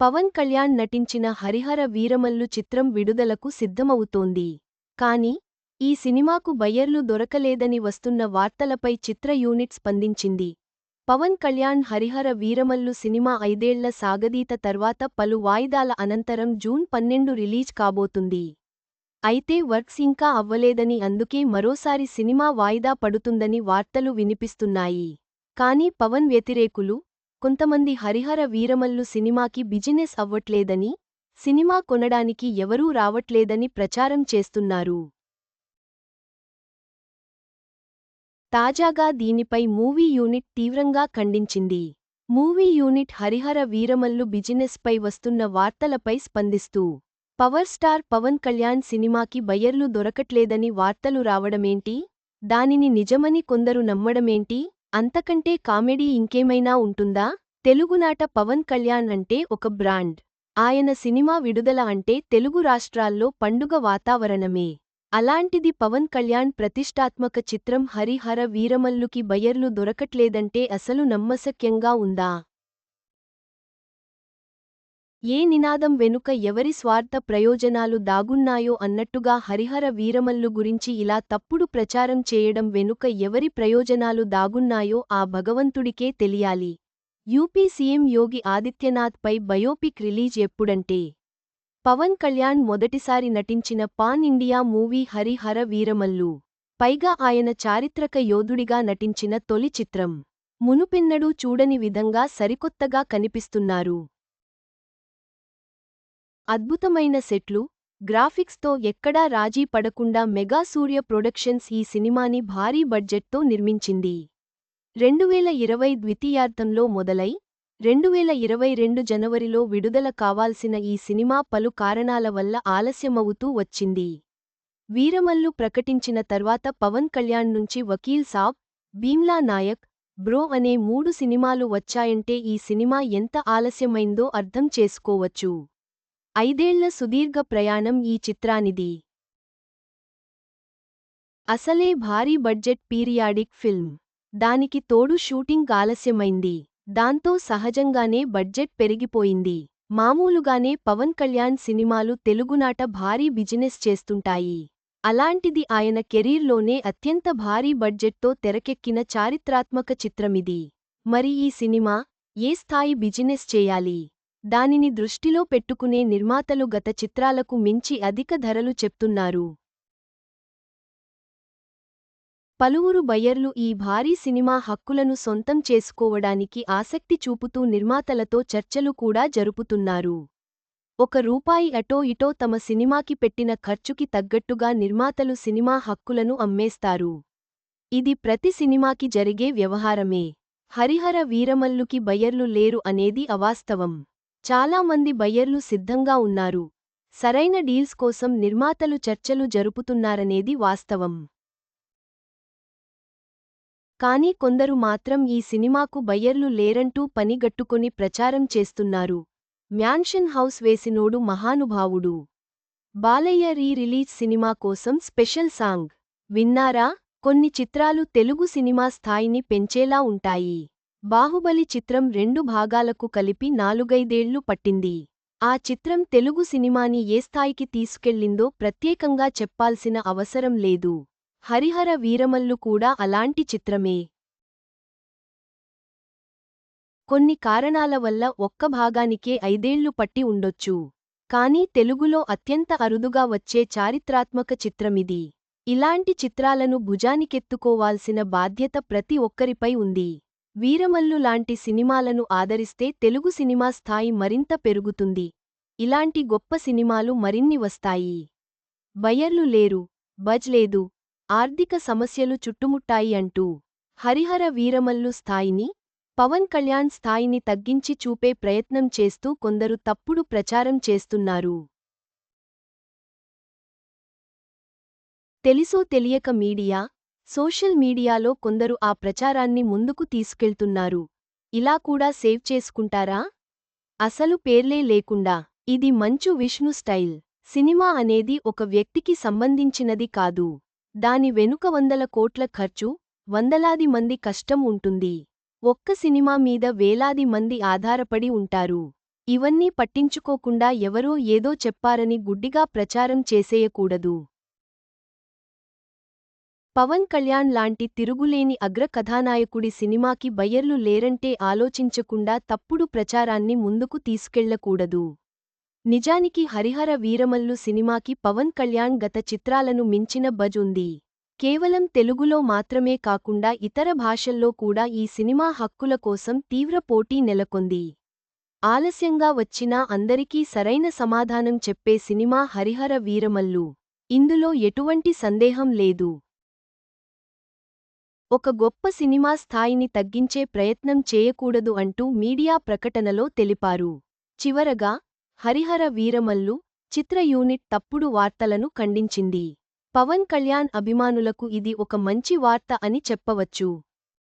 పవన్ కళ్యాణ్ నటించిన హరిహర వీరమల్లు చిత్రం విడుదలకు సిద్ధమవుతోంది. కాని ఈ సినిమాకు బయ్యర్లు దొరకలేదని వస్తున్న వార్తలపై చిత్ర యూనిట్ స్పందించింది. పవన్ కళ్యాణ్ హరిహర వీరమల్లు సినిమా ఐదేళ్ళ సాగదీత తర్వాత పలు వాయిదాల అనంతరం జూన్ పన్నెండు రిలీజ్ కాబోతుంది. అయితే వర్క్స్ ఇంకా అవ్వలేదని అందుకే మరోసారి సినిమా వాయిదా పడుతుందని వార్తలు వినిపిస్తున్నాయి. కానీ పవన్ వ్యతిరేకులు కొంతమంది హరిహర వీరమల్లు సినిమాకి బిజినెస్ అవ్వట్లేదని సినిమా కొనడానికి ఎవరూ రావట్లేదని ప్రచారం చేస్తున్నారు. తాజాగా దీనిపై మూవీ యూనిట్ తీవ్రంగా ఖండించింది. మూవీ యూనిట్ హరిహర వీరమల్లు బిజినెస్పై వస్తున్న వార్తలపై స్పందిస్తూ పవర్ స్టార్ పవన్ కళ్యాణ్ సినిమాకి బయర్లు దొరకట్లేదని వార్తలు రావడమేంటి? దానిని నిజమని కొందరు నమ్మడమేంటి? అంతకంటే కామెడీ ఇంకేమైనా ఉంటుందా? తెలుగునాట పవన్ కళ్యాణ్ అంటే ఒక బ్రాండ్. ఆయన సినిమా విడుదల అంటే తెలుగు రాష్ట్రాల్లో పండుగ వాతావరణమే. అలాంటిది పవన్ కళ్యాణ్ ప్రతిష్టాత్మక చిత్రం హరిహర వీరమల్లుకి బయర్లు దొరకట్లేదంటే అసలు నమ్మశక్యంగా ఉందా? ఏ నినాదం వెనుక ఎవరి స్వార్థ ప్రయోజనాలు దాగున్నాయో అన్నట్టుగా హరిహర వీరమల్లు గురించి ఇలా తప్పుడు ప్రచారం చేయడం వెనుక ఎవరి ప్రయోజనాలు దాగున్నాయో ఆ భగవంతుడికే తెలియాలి. యూపీ సీఎం యోగి ఆదిత్యనాథ్పై బయోపిక్ రిలీజ్ ఎప్పుడంటే? పవన్ కళ్యాణ్ మొదటిసారి నటించిన pan India movie Harihara Veeramallu. పైగా ఆయన చారిత్రక యోధుడిగా నటించిన తొలి చిత్రం. మునుపెన్నడూ చూడని విధంగా సరికొత్తగా కనిపిస్తున్నారు. అద్భుతమైన సెట్లు గ్రాఫిక్స్తో ఎక్కడా రాజీ పడకుండా మెగా సూర్య ప్రొడక్షన్స్ ఈ సినిమాని భారీ బడ్జెట్తో నిర్మించింది. రెండువేల ఇరవై ద్వితీయార్థంలో మొదలై రెండువేల ఇరవై రెండు జనవరిలో విడుదల కావాల్సిన ఈ సినిమా పలు కారణాల వల్ల ఆలస్యమవుతూ వచ్చింది. వీరమల్లు ప్రకటించిన తర్వాత పవన్ కళ్యాణ్ నుంచి వకీల్ సాబ్ భీమ్లా నాయక్ బ్రో అనే మూడు సినిమాలు వచ్చాయంటే ఈ సినిమా ఎంత ఆలస్యమైందో అర్థం చేసుకోవచ్చు. ఐదేళ్ళ సుదీర్ఘ ప్రయాణం ఈ చిత్రానిది. అసలే భారీ బడ్జెట్ పీరియాడిక్ ఫిల్మ్. దానికి తోడు షూటింగ్ ఆలస్యమైంది. దాంతో సహజంగానే బడ్జెట్ పెరిగిపోయింది. మామూలుగానే పవన్ కళ్యాణ్ సినిమాలు తెలుగునాట భారీ బిజినెస్ చేస్తుంటాయి. అలాంటిది ఆయన కెరీర్లోనే అత్యంత భారీ బడ్జెట్తో తెరకెక్కిన చారిత్రాత్మక చిత్రమిది. మరి ఈ సినిమా ఏ స్థాయి బిజినెస్ చేయాలి? దానిని దృష్టిలో పెట్టుకునే నిర్మాతలు గత చిత్రాలకు మించి అధిక ధరలు చెప్తున్నారు. పలువురు బయ్యర్లు ఈ భారీ సినిమా హక్కులను సొంతం చేసుకోవడానికి ఆసక్తి చూపుతూ నిర్మాతలతో చర్చలు కూడా జరుపుతున్నారు. ఒక రూపాయి అటో ఇటో తమ సినిమాకి పెట్టిన ఖర్చుకి తగ్గట్టుగా నిర్మాతలు సినిమా హక్కులను అమ్మేస్తారు. ఇది ప్రతి సినిమాకి జరిగే వ్యవహారమే. హరిహర వీరమల్లుకి బయ్యర్లు లేరు అనేది అవాస్తవం. చాలా మంది బయ్యర్లు సిద్ధంగా ఉన్నారు. సరైన డీల్స్ కోసం నిర్మాతలు చర్చలు జరుపుతున్నారనేది వాస్తవం. కానీ కొందరు మాత్రం ఈ సినిమాకు బయ్యర్లు లేరంటూ పనిగట్టుకొని ప్రచారం చేస్తున్నారు. మ్యాన్షన్ హౌస్ వేసినోడు మహానుభావుడు. బాలయ్య రీ రిలీజ్ సినిమా కోసం స్పెషల్ సాంగ్. విన్నారా? కొన్ని చిత్రాలు తెలుగు సినిమా స్థాయిని పెంచేలా ఉంటాయి. బాహుబలి చిత్రం రెండు భాగాలకు కలిపి నాలుగైదేళ్ళు పట్టింది. ఆ చిత్రం తెలుగు సినిమాని ఏ స్థాయికి తీసుకెళ్ళిందో ప్రత్యేకంగా చెప్పాల్సిన అవసరం లేదు. హరిహర వీరమల్లు కూడా అలాంటి చిత్రమే. కొన్ని కారణాల వల్ల ఒక్క భాగానికే ఐదేళ్ళు పట్టి ఉండొచ్చు. కానీ తెలుగులో అత్యంత అరుదుగా వచ్చే చారిత్రాత్మక చిత్రమిది. ఇలాంటి చిత్రాలను భుజానికెత్తుకోవాల్సిన బాధ్యత ప్రతి ఒక్కరిపై ఉంది. వీరమల్లు లాంటి సినిమాలను ఆదరిస్తే తెలుగు సినిమా స్థాయి మరింత పెరుగుతుంది. ఇలాంటి గొప్ప సినిమాలు మరిన్ని వస్తాయి. బయర్లు లేరు. బజ్ లేదు. ఆర్థిక సమస్యలు చుట్టుముట్టాయి అంటూ హరిహర వీరమల్లు స్థాయిని పవన్ కళ్యాణ్ స్థాయిని తగ్గించి చూపే ప్రయత్నం చేస్తూ కొందరు తప్పుడు ప్రచారం చేస్తున్నారు. తెలుసో తెలియక మీడియా సోషల్ మీడియాలో కొందరు ఆ ప్రచారాన్ని ముందుకు తీసుకెళ్తున్నారు. ఇలా కూడా సేవ్ చేసుకుంటారా? అసలు పేర్లే లేకుండా. ఇది మంచు విష్ణు స్టైల్. సినిమా అనేది ఒక వ్యక్తికి సంబంధించినది కాదు. దాని వెనుక వందల కోట్ల ఖర్చు వందలాది మంది కష్టం ఉంటుంది. ఒక్క సినిమా మీద వేలాది మంది ఆధారపడి ఉంటారు. ఇవన్నీ పట్టించుకోకుండా ఎవరో ఏదో చెప్పారని గుడ్డిగా ప్రచారం చేసేయకూడదు. పవన్ కళ్యాణ్ లాంటి తిరుగులేని అగ్ర కథానాయకుడి సినిమాకి బయ్యర్లు లేరంటే ఆలోచించకుండా తప్పుడు ప్రచారాన్ని ముందుకు తీసుకెళ్ళకూడదు. నిజానికి హరిహర వీరమల్లు సినిమాకి పవన్ కళ్యాణ్ గత చిత్రాలను మించిన బజ్ ఉంది. కేవలం తెలుగులో మాత్రమే కాకుండా ఇతర భాషల్లో కూడా ఈ సినిమా హక్కుల కోసం తీవ్ర పోటీ నెలకొంది. ఆలస్యంగా వచ్చినా అందరికీ సరైన సమాధానం చెప్పే సినిమా హరిహర వీరమల్లు. ఇందులో ఎటువంటి సందేహం లేదు. ఒక గొప్ప సినిమా స్థాయిని తగ్గించే ప్రయత్నం చేయకూడదు అంటూ మీడియా ప్రకటనలో తెలిపారు. చివరగా హరిహర వీరమల్లు చిత్ర యూనిట్ తప్పుడు వార్తలను ఖండించింది. పవన్ కళ్యాణ్ అభిమానులకు ఇది ఒక మంచి వార్త అని చెప్పవచ్చు.